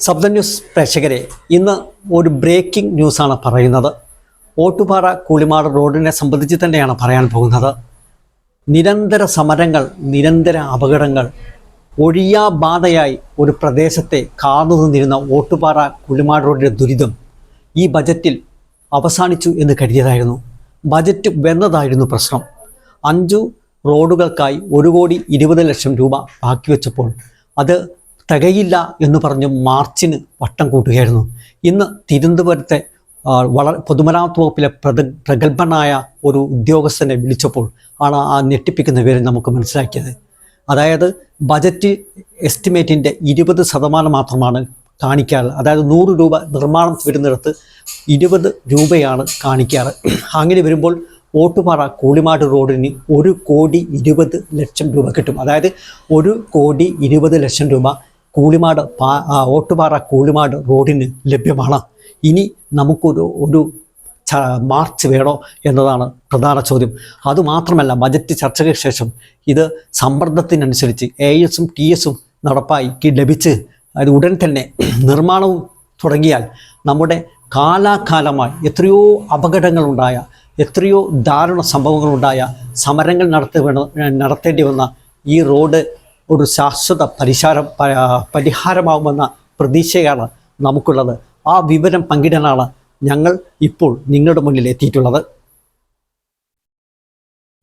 ശബ്ദ ന്യൂസ് പ്രേക്ഷകരെ ഇന്ന് ഒരു ബ്രേക്കിംഗ് ന്യൂസാണ് പറയുന്നത്. ഓട്ടുപാറ കൂളിമാട് റോഡിനെ സംബന്ധിച്ച് തന്നെയാണ് പറയാൻ പോകുന്നത്. നിരന്തര സമരങ്ങൾ നിരന്തര അപകടങ്ങൾ ഒഴിയാബാധയായി ഒരു പ്രദേശത്തെ കാർന്നു നിന്നിരുന്ന ഓട്ടുപാറ കുളിമാട് റോഡിന്റെ ദുരിതം ഈ ബജറ്റിൽ അവസാനിച്ചു എന്ന് കരുതിയതായിരുന്നു. ബജറ്റ് വെന്നതായിരുന്നു പ്രശ്നം. അഞ്ചു റോഡുകൾക്കായി ഒരു കോടി ഇരുപത് ലക്ഷം രൂപ ബാക്കി വെച്ചപ്പോൾ അത് തികയില്ല എന്ന് പറഞ്ഞ് മാർച്ചിന് വട്ടം കൂട്ടുകയായിരുന്നു. ഇന്ന് തിരുവനന്തപുരത്തെ വളരെ പൊതുമരാമത്ത് വകുപ്പിലെ പ്രഗ പ്രഗത്ഭനായ ഒരു ഉദ്യോഗസ്ഥനെ വിളിച്ചപ്പോൾ ആണ് ആ ഞെട്ടിപ്പിക്കുന്ന വിവരം നമുക്ക് മനസ്സിലാക്കിയത്. അതായത് ബജറ്റ് എസ്റ്റിമേറ്റിന്റെ ഇരുപത് ശതമാനം മാത്രമാണ് കാണിക്കാറ്. അതായത് നൂറ് രൂപ നിർമ്മാണം വരുന്നിടത്ത് ഇരുപത് രൂപയാണ് കാണിക്കാറ്. അങ്ങനെ വരുമ്പോൾ ഓട്ടുപാറ കൂളിമാട് റോഡിന് ഒരു കോടി ഇരുപത് ലക്ഷം രൂപ കിട്ടും. അതായത് ഒരു കോടി ഇരുപത് ലക്ഷം രൂപ കൂളിമാട് പാ ഓട്ടുപാറ കൂളിമാട് റോഡിന് ലഭ്യമാണ്. ഇനി നമുക്കൊരു ഒരു മാർച്ച് വേണോ എന്നതാണ് പ്രധാന ചോദ്യം. അതുമാത്രമല്ല ബജറ്റ് ചർച്ചയ്ക്ക് ശേഷം ഇത് സമ്മർദ്ദത്തിനനുസരിച്ച് എ എസും ടി എസും നടപ്പാക്കി ലഭിച്ച് അത് ഉടൻ തന്നെ നിർമ്മാണവും തുടങ്ങിയാൽ നമ്മുടെ കാലാകാലമായി എത്രയോ അപകടങ്ങളുണ്ടായ എത്രയോ ദാരുണ സംഭവങ്ങളുണ്ടായ സമരങ്ങൾ നടത്തി നടത്തേണ്ടി വന്ന ഈ റോഡ് ഒരു ശാശ്വത പരിഹാരം പരിഹാരമാകുമെന്ന പ്രതീക്ഷയാണ് നമുക്കുള്ളത്. ആ വിവരം പങ്കിടാനാണ് ഞങ്ങൾ ഇപ്പോൾ നിങ്ങളുടെ മുന്നിൽ എത്തിയിട്ടുള്ളത്.